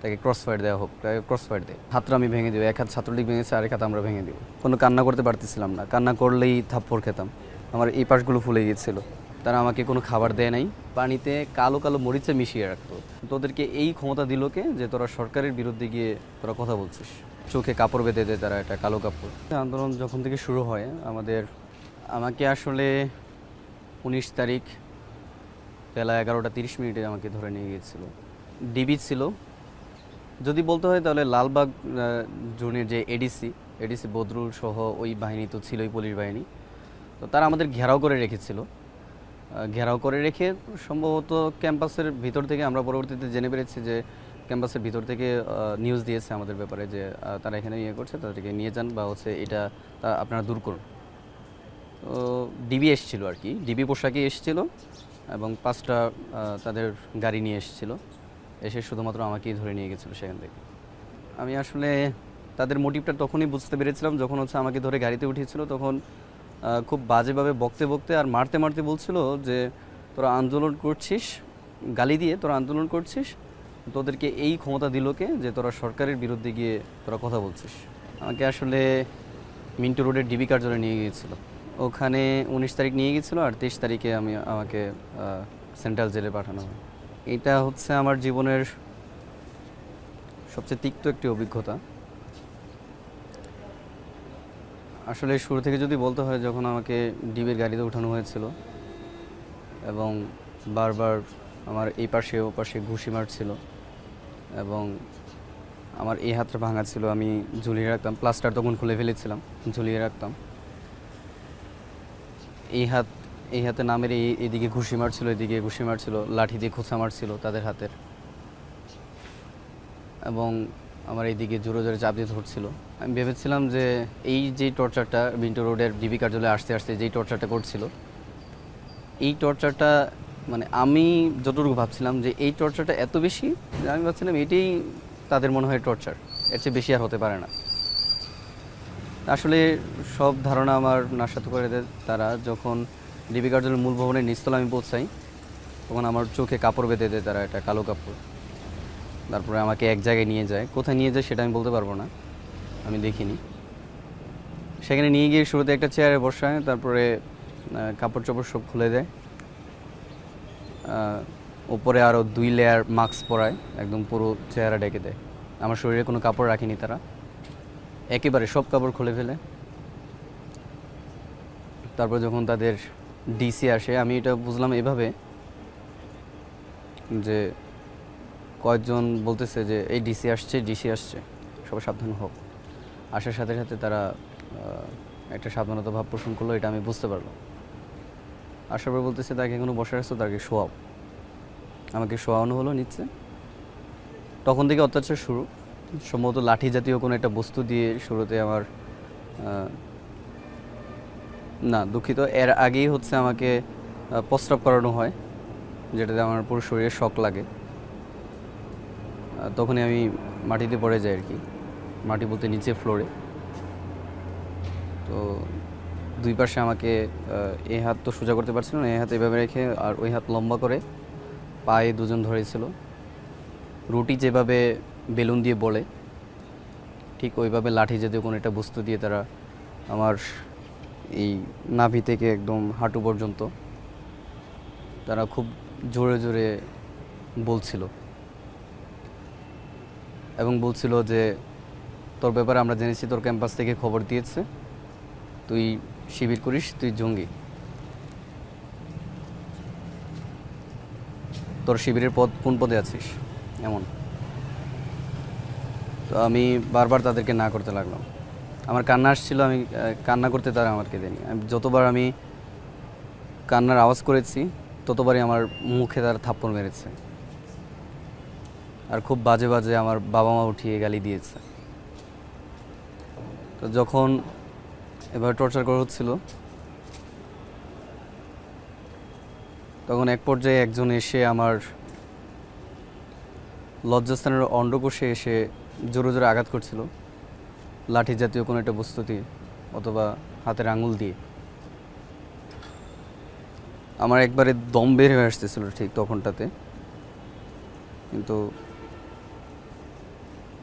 তাকে cross fire দেওয়া হোক, তাকে ক্রস ফায়ার দেয় হাতটা আমি ভেঙে দিব, এক হাত ছাত্রলীগ ভেঙেছে, আরেক হাত আমরা ভেঙে দিব। কোনো কান্না করতে পারতেছিলাম না। কান্না করলেই থাপ্পড় খেতাম। আমার এই পাশগুলো ফুলে গিয়েছিল। তারা আমাকে কোনো খাবার দেয় নাই। পানিতে কালো কালো মরিচে মিশিয়ে রাখতো। তোদেরকে এই ক্ষমতা দিল কে যে তোরা সরকারের বিরুদ্ধে গিয়ে তোরা কথা বলছিস? চোখে কাপড় বেঁধে দেয় তারা একটা কালো কাপড়। আন্দোলন যখন থেকে শুরু হয়, আমাদের আমাকে আসলে উনিশ তারিখ বেলা এগারোটা তিরিশ মিনিটে আমাকে ধরে নিয়ে গিয়েছিল। ডিবি ছিল। যদি বলতে হয় তাহলে লালবাগ জোনের যে এডিসি এডিসি বদরুল সহ ওই বাহিনী তো ছিলই পুলিশ বাহিনী। তো তারা আমাদের ঘেরাও করে রেখেছিল। ঘেরাও করে রেখে সম্ভবত ক্যাম্পাসের ভিতর থেকে আমরা পরবর্তীতে জেনে পেরেছি যে ক্যাম্পাসের ভিতর থেকে নিউজ দিয়েছে আমাদের ব্যাপারে যে তারা এখানে ইয়ে করছে তাদেরকে নিয়ে যান বা হচ্ছে এটা আপনারা দূর করুন। তো ডিবি এসেছিল আর কি। ডিবি পোশাকে এসেছিল এবং পাঁচটা তাদের গাড়ি নিয়ে এসেছিল। এসে শুধুমাত্র আমাকেই ধরে নিয়ে গেছিল সেখান থেকে। আমি আসলে তাদের মোটিভটা তখনই বুঝতে পেরেছিলাম যখন হচ্ছে আমাকে ধরে গাড়িতে উঠিয়েছিল, তখন খুব বাজেভাবে বকতে বকতে আর মারতে মারতে বলছিল যে, তোরা আন্দোলন করছিস, গালি দিয়ে তোরা আন্দোলন করছিস, তোদেরকে এই ক্ষমতা দিল কে যে তোরা সরকারের বিরুদ্ধে গিয়ে তোরা কথা বলছিস? আমাকে আসলে মিন্টু রোডের ডিবি কার্যালয়ে নিয়ে গিয়েছিল। ওখানে উনিশ তারিখ নিয়ে গেছিল আর তেইশ তারিখে আমি আমাকে সেন্ট্রাল জেলে পাঠানো হয়। এটা হচ্ছে আমার জীবনের সবচেয়ে তিক্ত একটি অভিজ্ঞতা। আসলে শুরু থেকে যদি বলতে হয়, যখন আমাকে ডিবির গাড়িতে ওঠানো হয়েছিল এবং বারবার আমার এই পাশে, ও পাশে ঘুষি মারছিল এবং আমার এই হাতটা ভাঙা ছিল, আমি ঝুলিয়ে রাখতাম প্লাস্টার তখন খুলে ফেলেছিলাম, ঝুলিয়ে রাখতাম। এই হাত এই হাতে নামের এই এদিকে ঘুষি মারছিল এদিকে ঘুষি মারছিল, লাঠি দিয়ে খোঁচা মারছিল তাদের হাতের। এবং আমার এইদিকে জোরে জোরে চাপ দিয়ে ধরছিল। আমি ভেবেছিলাম যে এই যে টর্চারটা বিন্টু রোডের ডিবি কার্যালয়ে আসতে আসতে যেই টর্চারটা করছিল, এই টর্চারটা মানে আমি যতটুকু ভাবছিলাম যে এই টর্চারটা এত বেশি, আমি ভাবছিলাম এটাই তাদের মনে হয় টর্চার, এর চেয়ে বেশি আর হতে পারে না। আসলে সব ধারণা আমার নাশাত করে দেয় তারা, যখন ডিবি কার্যালয়ের মূল ভবনের নিচতলা আমি পৌঁছাই। তখন আমার চোখে কাপড় বেঁধে দেয় তারা একটা কালো কাপড়। তারপরে আমাকে এক জায়গায় নিয়ে যায়। কোথায় নিয়ে যায় সেটা আমি বলতে পারব না। আমি দেখিনি। সেখানে নিয়ে গিয়ে শুরুতে একটা চেয়ারে বসায়, তারপরে কাপড় চোপড় সব খুলে দেয়। ওপরে আরও দুই লেয়ার মাস্ক পরায়, একদম পুরো চেহারা ডেকে দেয়। আমার শরীরে কোনো কাপড় রাখিনি তারা। একেবারে সব কাপড় খুলে ফেলে। তারপর যখন তাদের ডিসি আসে, আমি এটা বুঝলাম এভাবে যে কয়েকজন বলতেছে যে, এই ডিসি আসছে ডিসি আসছে, সবাই সাবধান হোক। আসার সাথে সাথে তারা একটা সাবধানতা ভাব পোষণ করল, এটা আমি বুঝতে পারলাম। আসার পর বলতেছে, তাকে এখনও বসে রাখছো, তাকে শোয়াও। আমাকে শোয়ানো হলো নিচ্ছে তখন থেকে অত্যাচার শুরু। সম্ভবত লাঠি জাতীয় কোনো একটা বস্তু দিয়ে শুরুতে আমার না দুঃখিত। এর আগেই হচ্ছে আমাকে আহ, প্রস্রাব করানো হয় যেটাতে আমার পুরো শরীরে শক লাগে। তখনই আমি মাটিতে পড়ে যাই আর কি। মাটি বলতে নিচে ফ্লোরে। তো দুই পাশে আমাকে এ হাত তো সোজা করতে পারছিল না এ হাত এভাবে রেখে আর ওই হাত লম্বা করে পায়ে দুজন ধরেছিল। রুটি যেভাবে বেলুন দিয়ে বলে ঠিক ওইভাবে লাঠি জাতীয় কোনো একটা বস্তু দিয়ে তারা আমার এই নাভি থেকে একদম হাঁটু পর্যন্ত। তারা খুব জোরে জোরে বলছিল। এবং বলছিল যে, তোর ব্যাপারে আমরা জেনেছি, তোর ক্যাম্পাস থেকে খবর দিয়েছে। তুই শিবির করিস, তুই জঙ্গি। তোর শিবিরের পদ, কোন পদে আছিস? এমন। তো আমি বারবার তাদেরকে না করতে লাগলাম। আমার কান্না আসছিল, আমি কান্না করতে তারা আমাকে দেয়নি। যতবার আমি কান্নার আওয়াজ করেছি, ততবারই আমার মুখে তার থাপ্পড় মেরেছে। আর খুব বাজে বাজে আমার বাবা মা উঠিয়ে গালি দিয়েছে। তো যখন এবার টর্চার করা হচ্ছিল, তখন এক পর্যায়ে একজন এসে আমার লজ্জাস্থানের অন্ডকোষে এসে জোরে জোরে আঘাত করছিল। লাঠি জাতীয় কোনো একটা বস্তু দিয়ে অথবা হাতের আঙুল দিয়ে। আমার একবারে দম বের হয়ে আসতেছিল ঠিক তখনটাতে। কিন্তু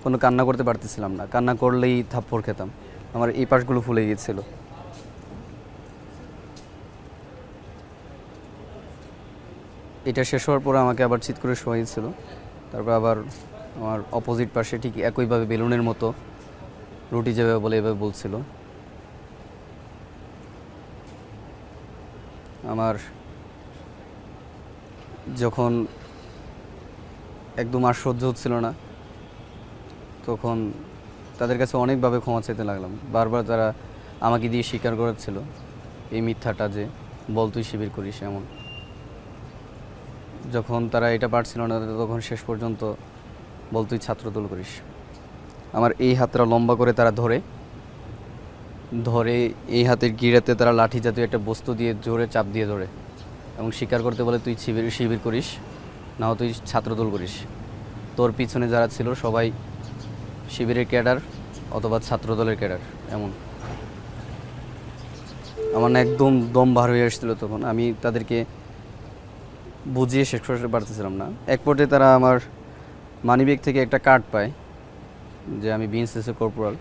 কোনো কান্না করতে পারতেছিলাম না। কান্না করলেই থাপ্পড় খেতাম। আমার এই পাশগুলো ফুলে গিয়েছিল। এটা শেষ হওয়ার পরে আমাকে আবার চিৎ করে শোয়াইছিল। তারপর আবার আমার অপোজিট পাশে ঠিক একইভাবে বেলুনের মতো রুটি যেভাবে বলে, এভাবে বলছিল। আমার যখন একদম আর সহ্য হচ্ছিল না, তখন তাদের কাছে অনেকভাবে ক্ষমা চাইতে লাগলাম। বারবার তারা আমাকে দিয়ে স্বীকার করাচ্ছিল এই মিথ্যাটা যে বল তুই শিবির করিস এমন। যখন তারা এটা পারছিল না, তখন শেষ পর্যন্ত বল তুই ছাত্রদল করিস। আমার এই হাতটা লম্বা করে তারা ধরে ধরে এই হাতের গিরাতে তারা লাঠি জাতীয় একটা বস্তু দিয়ে জোরে চাপ দিয়ে ধরে এবং স্বীকার করতে বলে, তুই শিবির শিবির করিস, না তুই ছাত্রদল করিস। তোর পিছনে যারা ছিল সবাই শিবিরের ক্যাডার অথবা ছাত্রদলের ক্যাডার, এমন। আমার না একদম দম বার হয়ে এসেছিল তখন। আমি তাদেরকে বুঝিয়ে শেষ করতে পারতেছিলাম না। এক পর্যায়ে তারা আমার মানিব্যাগ থেকে একটা কার্ড পায়। যে আমি বিএনসিসি কর্পোরাল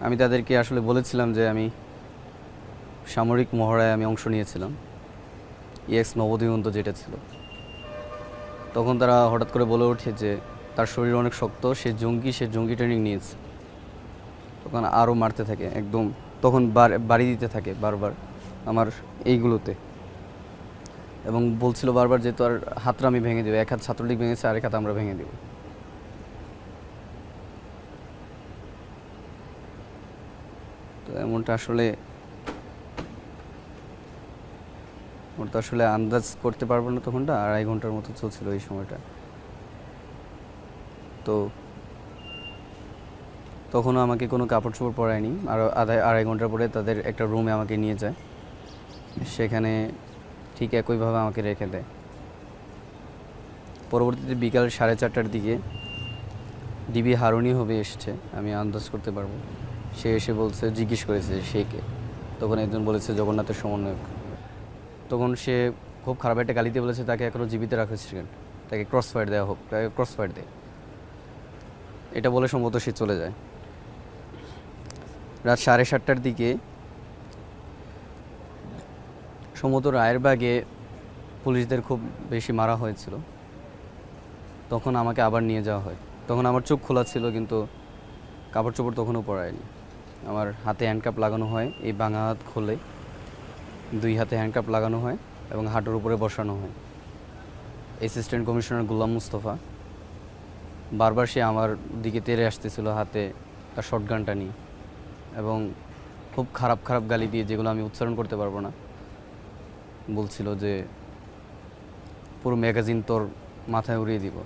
আমি তাদেরকে আসলে বলেছিলাম যে আমি সামরিক মহড়ায় আমি অংশ নিয়েছিলাম। ইএক্স নবদিগন্ত যেটা ছিল। তখন তারা হঠাৎ করে বলে ওঠে যে তার শরীর অনেক শক্ত, সে জঙ্গি সে জঙ্গি ট্রেনিং নিয়েছে। তখন আরও মারতে থাকে, একদম তখন বাড়ি দিতে থাকে বারবার আমার এইগুলোতে। এবং বলছিল বারবার যে তোর হাতটা আমি ভেঙে দেবো, এক হাত ছাত্রলীগ ভেঙেছে, আরেক হাত আমরা ভেঙে দেবো। তো আসলে তো আসলে আন্দাজ করতে পারব না তখনটা আড়াই ঘণ্টার মতো চলছিল এই সময়টা। তো তখনও আমাকে কোনো কাপড় চোপড় পরায়নি। আর আধা আড়াই ঘণ্টা পরে তাদের একটা রুমে আমাকে নিয়ে যায়। সেখানে ঠিক একইভাবে আমাকে রেখে দেয়। পরবর্তীতে বিকাল সাড়ে চারটার দিকে ডিবি হারুনি হবে এসছে, আমি আন্দাজ করতে পারব। সে এসে বলছে, জিজ্ঞেস করেছে সে কে? তখন একজন বলেছে, জগন্নাথের সমন্বয়ক। তখন সে খুব খারাপ একটা গালিতে বলেছে, তাকে এখনও জীবিত রাখা সেকেন্ড তাকে ক্রস ফায়ার দেওয়া হোক, তাকে ক্রস ফায়ার দেয়। এটা বলে সম্ভবত সে চলে যায়। রাত সাড়ে সাতটার দিকে সম্ভবত রায়েরবাগে পুলিশদের খুব বেশি মারা হয়েছিল। তখন আমাকে আবার নিয়ে যাওয়া হয়। তখন আমার চোখ খোলা ছিল, কিন্তু কাপড় চোপড় তখনও পরায়নি আমার হাতে হ্যান্ডকাপ লাগানো হয়, এই বাঙা হাত খোলে দুই হাতে হ্যান্ডকাপ লাগানো হয় এবং হাঁটুর উপরে বসানো হয়। অ্যাসিস্ট্যান্ট কমিশনার গুলাম মুস্তফা বারবার সে আমার দিকে তেড়ে আসতেছিল হাতে তার শর্টগানটা নিয়ে এবং খুব খারাপ খারাপ গালি দিয়ে যেগুলো আমি উচ্চারণ করতে পারব না, বলছিল যে পুরো ম্যাগাজিন তোর মাথায় উড়িয়ে দিব।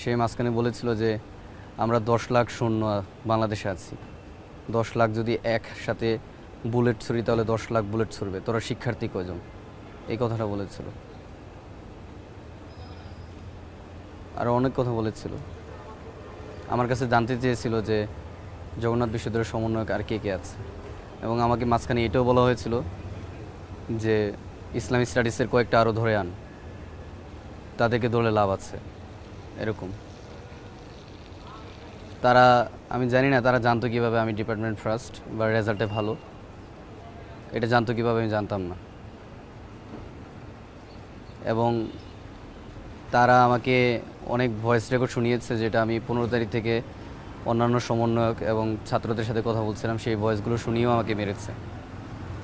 সে মাঝখানে বলেছিল যে আমরা দশ লাখ সৈন্য বাংলাদেশে আছি। দশ লাখ যদি একসাথে বুলেট ছুরি, তাহলে দশ লাখ বুলেট ছুড়বে। তোরা শিক্ষার্থী কয়জন? এই কথাটা বলেছিল। আরও অনেক কথা বলেছিল। আমার কাছে জানতে চেয়েছিল যে জগন্নাথ বিশ্ববিদ্যালয়ের সমন্বয়ক আর কে কে আছে। এবং আমাকে মাঝখানে এটাও বলা হয়েছিল যে ইসলামিক স্টাডিজের কয়েকটা আরও ধরে আন। তাদেরকে ধরলে লাভ আছে। এরকম। তারা, আমি জানি না তারা জানতো কীভাবে আমি ডিপার্টমেন্ট ফার্স্ট বা রেজাল্টে ভালো। এটা জানতো কীভাবে আমি জানতাম না। এবং তারা আমাকে অনেক ভয়েস রেকর্ড শুনিয়েছে যেটা আমি পনেরো তারিখ থেকে অন্যান্য সমন্বয়ক এবং ছাত্রদের সাথে কথা বলছিলাম, সেই ভয়েসগুলো শুনিয়েও আমাকে মেরেছে।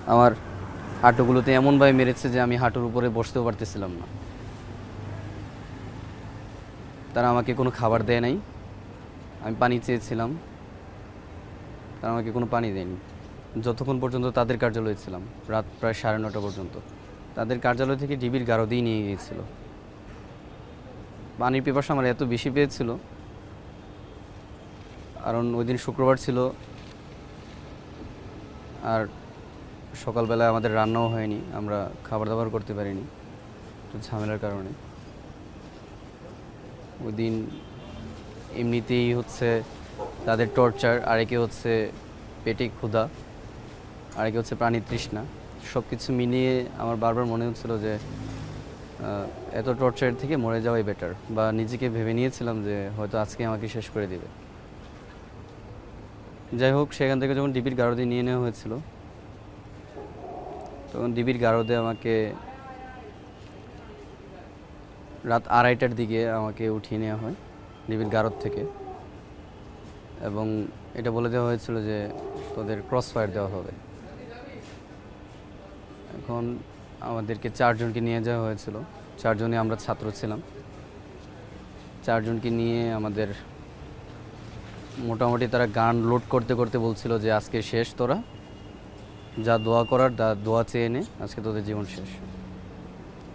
আমার হাঁটুগুলোতে এমনভাবে মেরেছে যে আমি হাঁটুর উপরে বসতেও পারতেছিলাম না। তারা আমাকে কোনো খাবার দেয় নাই। আমি পানি চেয়েছিলাম তারা আমাকে কোনো পানি দেয়নি। যতক্ষণ পর্যন্ত তাদের কার্যালয়ে ছিলাম, রাত প্রায় সাড়ে নটা পর্যন্ত, তাদের কার্যালয় থেকে ডিবির গারো গারদেই নিয়ে গিয়েছিল। পানির পিপাসা আমার এত বেশি পেয়েছিল। কারণ ওই দিন শুক্রবার ছিল, আর সকালবেলা আমাদের রান্নাও হয়নি, আমরা খাবার দাবার করতে পারিনি, একটু ঝামেলার কারণে। ওই দিন এমনিতেই হচ্ছে তাদের টর্চার আরেকে হচ্ছে পেটে ক্ষুধা, আরেকে হচ্ছে প্রাণী তৃষ্ণা। সব কিছু মিলিয়ে আমার বারবার মনে হচ্ছিল যে এত টর্চার থেকে মরে যাওয়াই বেটার বা নিজেকে ভেবে নিয়েছিলাম যে হয়তো আজকে আমাকে শেষ করে দিবে। যাই হোক, সেখান থেকে যখন ডিবির গারদে নিয়ে নেওয়া হয়েছিল, তখন ডিবির গারদে আমাকে রাত আড়াইটার দিকে আমাকে উঠিয়ে নেওয়া হয়। ডিবির গারদ থেকে। এবং এটা বলে দেওয়া হয়েছিল যে তোদের ক্রস ফায়ার দেওয়া হবে। এখন আমাদেরকে চারজনকে নিয়ে যাওয়া হয়েছিল। চারজনে আমরা ছাত্র ছিলাম। চারজনকে নিয়ে আমাদের মোটামুটি তারা গান লোড করতে করতে বলছিল যে আজকে শেষ তোরা। যা দোয়া করার তা দোয়া চেয়ে নে, আজকে তোদের জীবন শেষ।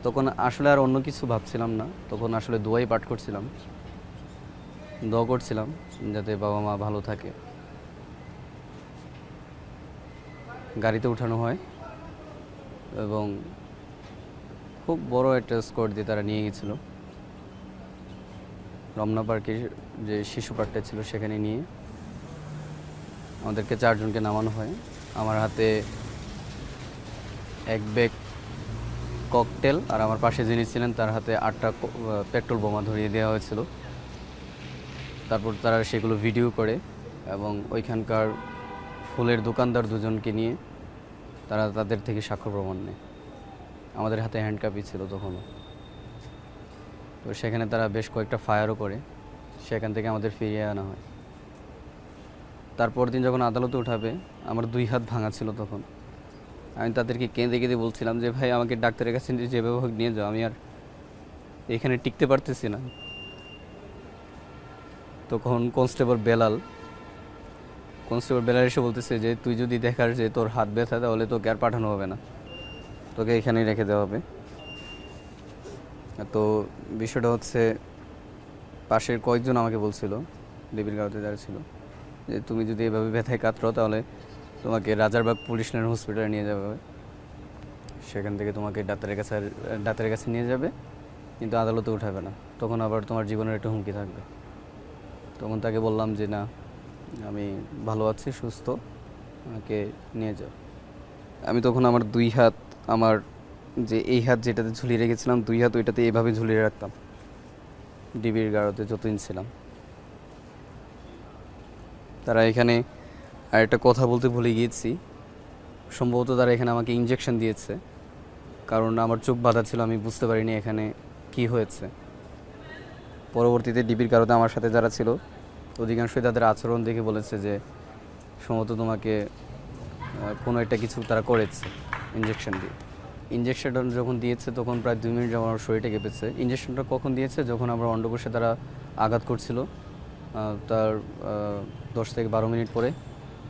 তখন আসলে আর অন্য কিছু ভাবছিলাম না। তখন আসলে দোয়াই পাঠ করছিলাম। দোয়া করছিলাম যাতে বাবা মা ভালো থাকে। গাড়িতে উঠানো হয় এবং খুব বড় একটা স্কোর দিয়ে তারা নিয়ে গেছিল। রমনা পার্কের যে শিশু পার্কটা ছিল সেখানে নিয়ে আমাদেরকে চারজনকে নামানো হয়। আমার হাতে এক ব্যাগ ককটেল আর আমার পাশে যিনি ছিলেন তার হাতে আটটা পেট্রোল বোমা ধরিয়ে দেওয়া হয়েছিল। তারপর তারা সেগুলো ভিডিও করে এবং ওইখানকার ফুলের দোকানদার দুজনকে নিয়ে তারা তাদের থেকে সাক্ষ্য প্রমাণ নেয়। আমাদের হাতে হ্যান্ড কাপি ছিল তখনও। তো সেখানে তারা বেশ কয়েকটা ফায়ারও করে, সেখান থেকে আমাদের ফিরিয়ে আনা হয়। তারপর দিন যখন আদালতে উঠাবে, আমার দুই হাত ভাঙা ছিল তখন। আমি তাদেরকে কেঁদে কেঁদে বলছিলাম যে, ভাই, আমাকে ডাক্তারের কাছে যেভাবে হোক নিয়ে যাও, আমি আর এখানে টিকতে পারতেছি না। তখন কনস্টেবল বেলাল কনস্টেবল বেলাল এসে বলতেছে যে, তুই যদি দেখার যে তোর হাত ব্যথা, তাহলে তোকে আর পাঠানো হবে না। তোকে এখানেই রেখে দেওয়া হবে। তো বিষয়টা হচ্ছে, পাশের কয়েকজন আমাকে বলছিল দেবীর গাঁওতে যারা ছিল, যে, তুমি যদি এভাবে ব্যথায় কাতরাও, তাহলে তোমাকে রাজারবাগ পুলিশ লাইন হসপিটালে নিয়ে যাবে সেখান থেকে তোমাকে ডাক্তারের কাছে ডাক্তারের কাছে নিয়ে যাবে, কিন্তু আদালতে উঠাবে না। তখন আবার তোমার জীবনের একটা হুমকি থাকবে। তখন তাকে বললাম যে, না, আমি ভালো আছি, সুস্থ, আমাকে নিয়ে যাও। আমি তখন আমার দুই হাত, আমার যে এই হাত যেটাতে ঝুলিয়ে রেখেছিলাম, দুই হাত ওইটাতে এইভাবে ঝুলিয়ে রাখতাম। ডিবির গাড়োতে যতদিন ছিলাম। তারা এখানে আর একটা কথা বলতে ভুলে গিয়েছি। সম্ভবত তারা এখানে আমাকে ইঞ্জেকশন দিয়েছে। কারণ আমার চোখ বাঁধা ছিল, আমি বুঝতে পারিনি এখানে কি হয়েছে। পরবর্তীতে ডিবির কারণে আমার সাথে যারা ছিল, অধিকাংশই তাদের আচরণ দেখে বলেছে যে সম্ভবত তোমাকে কোনো একটা কিছু তারা করেছে ইঞ্জেকশন দিয়ে। ইঞ্জেকশনটা যখন দিয়েছে, তখন প্রায় দুই মিনিট আমার শরীরটা কেঁপেছে। ইঞ্জেকশনটা কখন দিয়েছে? যখন আমরা অন্ডকোষে তারা আঘাত করছিল তার দশ থেকে বারো মিনিট পরে,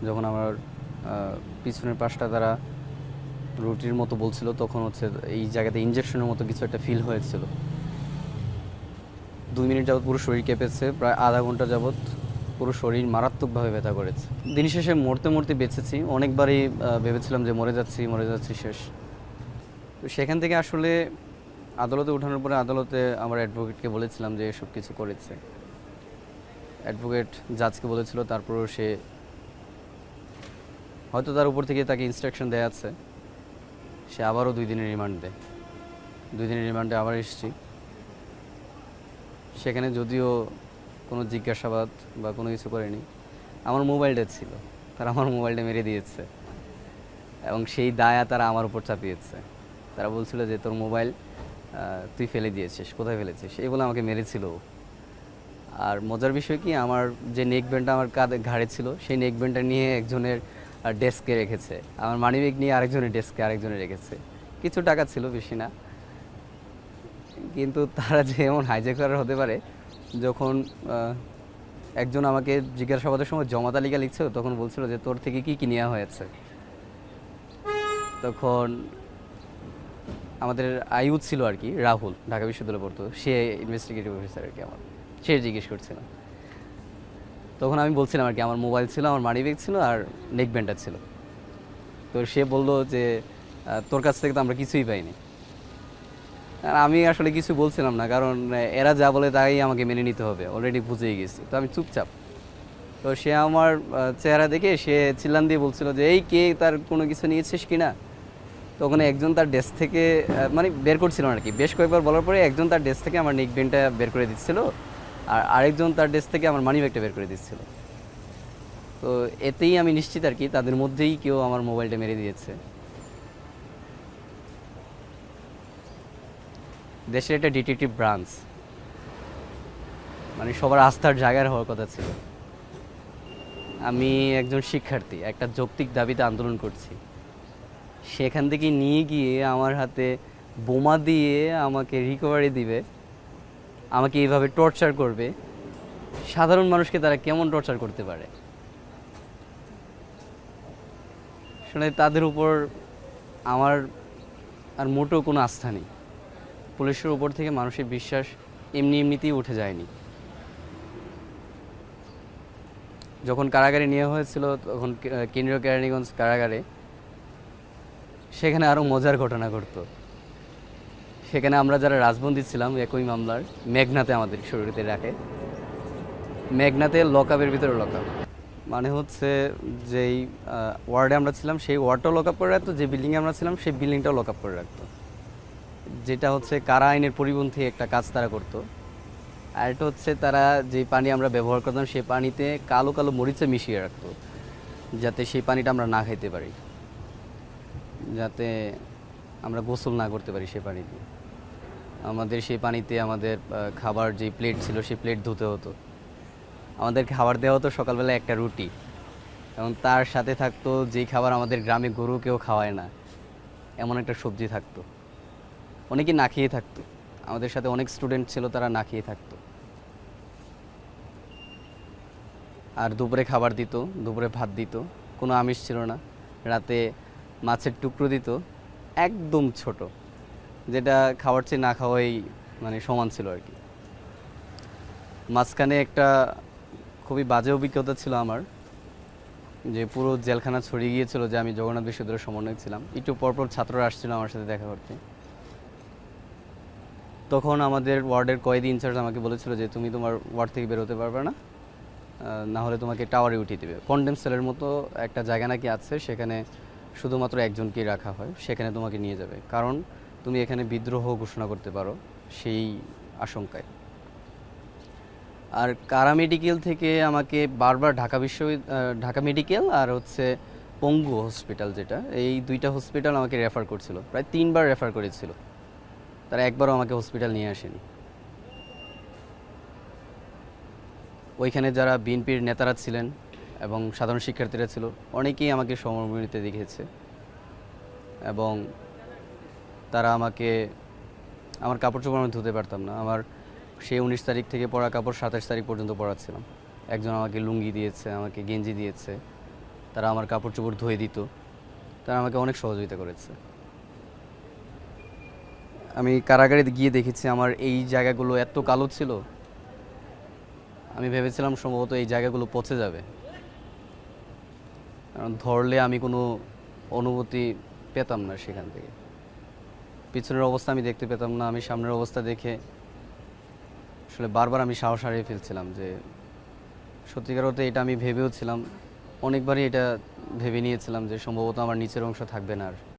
যখন আমার পিছনের পাশটা তারা রুটির মতো বলছিল, তখন হচ্ছে এই জায়গাতে ইঞ্জেকশনের মতো কিছু একটা ফিল হয়েছিল। দুই মিনিট যাবত পুরো শরীর কেঁপেছে, প্রায় আধা ঘণ্টা যাবত পুরো শরীর মারাত্মকভাবে ব্যথা করেছে। দিন শেষে মরতে মরতে বেঁচেছি, অনেকবারই ভেবেছিলাম যে মরে যাচ্ছি মরে যাচ্ছি শেষ। তো সেখান থেকে আসলে আদালতে ওঠানোর পরে আদালতে আমার অ্যাডভোকেটকে বলেছিলাম যে এসব কিছু করেছে। অ্যাডভোকেট জাজকে বলেছিল, তারপরেও সে হয়তো তার উপর থেকে তাকে ইনস্ট্রাকশন দেওয়া আছে। সে আবারও দুই দিনের রিমান্ড। দেয় দুই দিনের রিমান্ডে আবার এসেছি। সেখানে যদিও কোনো জিজ্ঞাসাবাদ বা কোনো কিছু করেনি। আমার মোবাইলটা ছিল। তারা আমার মোবাইলটা মেরে দিয়েছে। এবং সেই দায়া তারা আমার উপর চাপিয়েছে। তারা বলছিল যে, তোর মোবাইল তুই ফেলে দিয়েছিস। কোথায় ফেলেছিস? এই বলে আমাকে মেরেছিল আর মজার বিষয় কি, আমার যে নেক ব্যান্ডটা আমার কাঁধে, ঘাড়ে ছিল, সেই নেক ব্যান্ডটা নিয়ে একজনের ডেস্কে রেখেছে। আমার মানিব্যাগ নিয়ে আরেকজনের ডেস্কে আরেকজনে রেখেছে। কিছু টাকা ছিল, বেশি না। কিন্তু তারা যে এমন হাইজ্যাকার হতে পারে, যখন একজন আমাকে জিজ্ঞাসাবাদের সময় জমা তালিকা লিখছে, তখন বলছিল যে তোর থেকে কি কি নেওয়া হয়েছে। তখন আমাদের আয়ুদ ছিল আর কি, রাহুল, ঢাকা বিশ্ববিদ্যালয়ে পড়তো, সে ইনভেস্টিগেটিভ অফিসার আর কি আমার, সে জিজ্ঞেস করছিল। তখন আমি বলছিলাম আর কি, আমার মোবাইল ছিল, আমার মানি ব্যাগ ছিল আর নেক ব্যান্ডটা ছিল। তো সে বলল যে তোর কাছ থেকে তো আমরা কিছুই পাইনি। আমি আসলে কিছু বলছিলাম না, কারণ এরা যা বলে তাই আমাকে মেনে নিতে হবে অলরেডি বুঝেই গেছি। তো আমি চুপচাপ। তো সে আমার চেহারা দেখে সে চিল্লান দিয়ে বলছিল যে, এই কে তার কোনো কিছু নিয়েছিস কি না? তো ওখানে একজন তার ডেস্ক থেকে মানে বের করছিল আর কি বেশ কয়েকবার বলার পরে একজন তার ডেস্ক থেকে আমার নেক বেনটা বের করে দিচ্ছিল, আর আরেকজন তার ডেস্ক থেকে আমার মানি ব্যাগটা বের করে দিচ্ছিল। তো এতেই আমি নিশ্চিত আর কি তাদের মধ্যেই কেউ আমার মোবাইলটা মেরে দিয়েছে। দেশের একটা ডিটেকটিভ ব্রাঞ্চ মানে সবার আস্থার জায়গার হওয়ার কথা ছিল। আমি একজন শিক্ষার্থী, একটা যৌক্তিক দাবিতে আন্দোলন করছি। সেখান থেকে নিয়ে গিয়ে আমার হাতে বোমা দিয়ে আমাকে রিকভারি দিবে। আমাকে এইভাবে টর্চার করবে। সাধারণ মানুষকে তারা কেমন টর্চার করতে পারে? আসলে তাদের উপর আমার আর মোটেও কোনো আস্থা নেই। পুলিশের উপর থেকে মানুষের বিশ্বাস এমনি এমনিতেই উঠে যায়নি। যখন কারাগারে নেওয়া হয়েছিল, তখন কেন্দ্রীয় কেরানীগঞ্জ কারাগারে সেখানে আরও মজার ঘটনা ঘটতো। সেখানে আমরা যারা রাজবন্দী ছিলাম, একই মামলার মেঘনাতে আমাদের শরীরে রাখে। মেঘনাতে লকআপের ভিতরে লকআপ। মানে হচ্ছে যেই ওয়ার্ডে আমরা ছিলাম, সেই ওয়ার্ডটাও লকআপ করে রাখতো, যে বিল্ডিংয়ে আমরা ছিলাম, সেই বিল্ডিংটাও লকআপ করে রাখতো। যেটা হচ্ছে কারা আইনের পরিপন্থী একটা কাজ তারা করতো। আর এটা হচ্ছে তারা যে পানি আমরা ব্যবহার করতাম, সেই পানিতে কালো কালো মরিচে মিশিয়ে রাখতো, যাতে সেই পানিটা আমরা না খাইতে পারি। যাতে আমরা গোসল না করতে পারি সেই পানি দিয়ে আমাদের সেই পানিতে আমাদের খাবার যে প্লেট ছিল, সেই প্লেট ধুতে হতো। আমাদের খাবার দেওয়া হতো সকালবেলা একটা রুটি। এবং তার সাথে থাকতো যেই খাবার আমাদের গ্রামে গরু কেউ খাওয়ায় না, এমন একটা সবজি থাকতো। অনেকে না খেয়ে থাকতো। আমাদের সাথে অনেক স্টুডেন্ট ছিল, তারা না খেয়ে থাকতো। আর দুপুরে খাবার দিত, দুপুরে ভাত দিত, কোনো আমিষ ছিল না। রাতে মাছের টুকরো দিত, একদম ছোট, যেটা খাওয়ার চেয়ে না খাওয়াই মানে সমান ছিল আর কি। মাঝখানে একটা খুবই বাজে অভিজ্ঞতা ছিল আমার, যে পুরো জেলখানা ছড়িয়ে গিয়েছিল যে আমি জগন্নাথ বিশ্ববিদ্যালয়ের সমন্বয় ছিলাম। একটু পরপর ছাত্ররা আসছিল আমার সাথে দেখা করতে। তখন আমাদের ওয়ার্ডের কয়েদি ইনচার্জ আমাকে বলেছিল যে, তুমি তোমার ওয়ার্ড থেকে বেরোতে পারবে না। না হলে তোমাকে টাওয়ারে উঠিয়ে দেবে। কন্ডেম সেলের মতো একটা জায়গা নাকি আছে, সেখানে শুধুমাত্র একজনকেই রাখা হয়। সেখানে তোমাকে নিয়ে যাবে। কারণ তুমি এখানে বিদ্রোহ ঘোষণা করতে পারো সেই আশঙ্কায়। আর কারা মেডিকেল থেকে আমাকে বারবার ঢাকা বিশ্ববিদ্যালয় ঢাকা মেডিকেল আর হচ্ছে পঙ্গু হসপিটাল যেটা, এই দুইটা হসপিটাল আমাকে রেফার করছিল। প্রায় তিনবার রেফার করেছিল। তারা একবারও আমাকে হসপিটাল নিয়ে আসেনি। ওইখানে যারা বিএনপির নেতারা ছিলেন এবং সাধারণ শিক্ষার্থীরা ছিল, অনেকেই আমাকে সমর্মিতে দেখেছে এবং তারা আমাকে, আমার কাপড় চোপড় আমি ধুতে পারতাম না। আমার সেই উনিশ তারিখ থেকে পড়া কাপড় সাতাশ তারিখ পর্যন্ত পড়াচ্ছিলাম একজন আমাকে লুঙ্গি দিয়েছে, আমাকে গেঞ্জি দিয়েছে, তারা আমার কাপড় চোপড় ধুয়ে দিত। তারা আমাকে অনেক সহযোগিতা করেছে। আমি কারাগারে গিয়ে দেখেছি আমার এই জায়গাগুলো এত কালো ছিল। আমি ভেবেছিলাম সম্ভবত এই জায়গাগুলো পচে যাবে। কারণ ধরলে আমি কোনো অনুভূতি পেতাম না সেখান থেকে। পিছনের অবস্থা আমি দেখতে পেতাম না, আমি সামনের অবস্থা দেখে আসলে বারবার আমি সাহস হারিয়ে ফেলছিলাম যে সত্যিকার অর্থে এটা আমি ভেবেও ছিলাম। অনেকবারই এটা ভেবে নিয়েছিলাম যে সম্ভবত আমার নিচের অংশ থাকবে না আর।